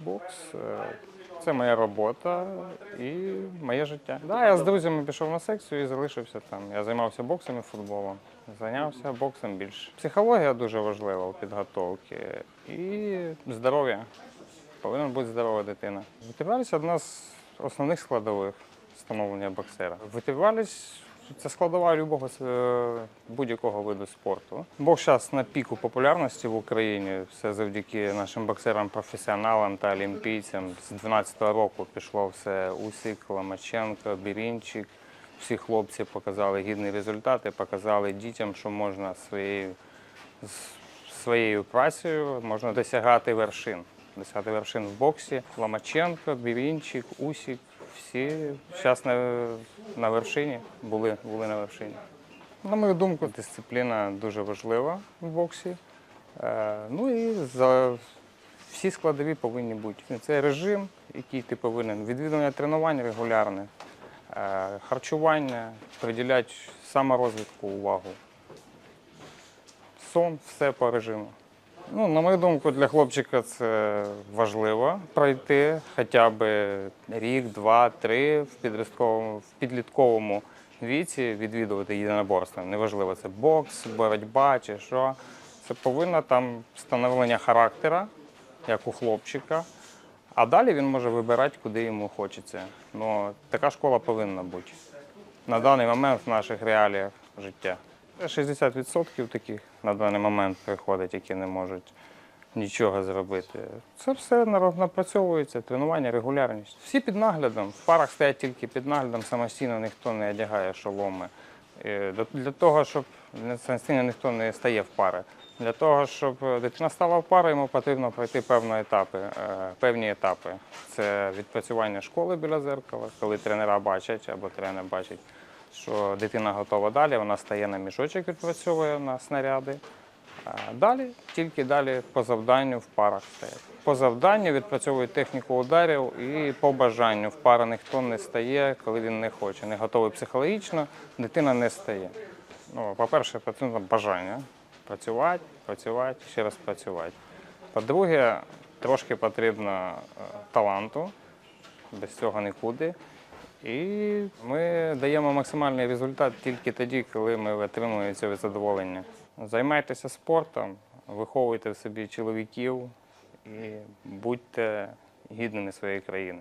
Бокс е, це моя робота і моє життя. Да, я з друзями пішов на секцію і залишився там. Я займався боксом і футболом. Зайнявся боксом більше. Психологія дуже важлива у підготовці і здоров'я. Повинна бути здорова дитина. Витривалість одна з основних складових становлення боксера. Витривалість це складова любого е, будь-якого виду спорту. Бокс зараз на піку популярності в Україні. Все завдяки нашим боксерам-професіоналам та олімпійцям. З 12-го року пішло все Усик, Ломаченко, Бірінчик. Всі хлопці показали гідні результати, показали дітям, що можна своєю своєю працею можна досягати вершин. Досягати вершин в боксі. Ломаченко, Бірінчик, Усік. Всі зараз на, на вершині були, були на вершині. На мою думку, дисципліна дуже важлива в боксі. Е, ну і за всі складові повинні бути. Це режим, який ти повинен, відвідування тренувань регулярне, е, харчування, приділяти саморозвитку увагу сон, все по режиму. Ну, на мою думку, для хлопчика це важливо пройти хоча б рік, два, три в підлітковому, в підлітковому віці відвідувати єдиноборство. Неважливо, це бокс, боротьба чи що. Це повинно там становлення характера, як у хлопчика. А далі він може вибирати, куди йому хочеться. Ну, така школа повинна бути на даний момент в наших реаліях життя. 60% таких на даний момент приходять, які не можуть нічого зробити. Це все напрацьовується, тренування, регулярність. Всі під наглядом. В парах стоять тільки під наглядом, самостійно ніхто не одягає шоломи. Е, Для- Для того, щоб самостійно ніхто не стає в пари. Для того, щоб дитина стала в пару, йому потрібно пройти певні етапи. е, Певні етапи. Це відпрацювання школи біля зеркала, коли тренера бачать або тренер бачить, що дитина готова далі, вона стає на мішочок, відпрацьовує на снаряди. Далі, тільки далі по завданню в парах стоять. По завданню відпрацьовують техніку ударів і по бажанню. В пари ніхто не стає, коли він не хоче. Не готовий психологічно, дитина не стає. Ну, по-перше, потрібно бажання працювати, працювати, ще раз працювати. По-друге, трошки потрібно е, таланту, без цього нікуди. І ми даємо максимальний результат тільки тоді, коли ми отримуємо це задоволення. Займайтеся спортом, виховуйте в собі чоловіків і будьте гідними своєї країни.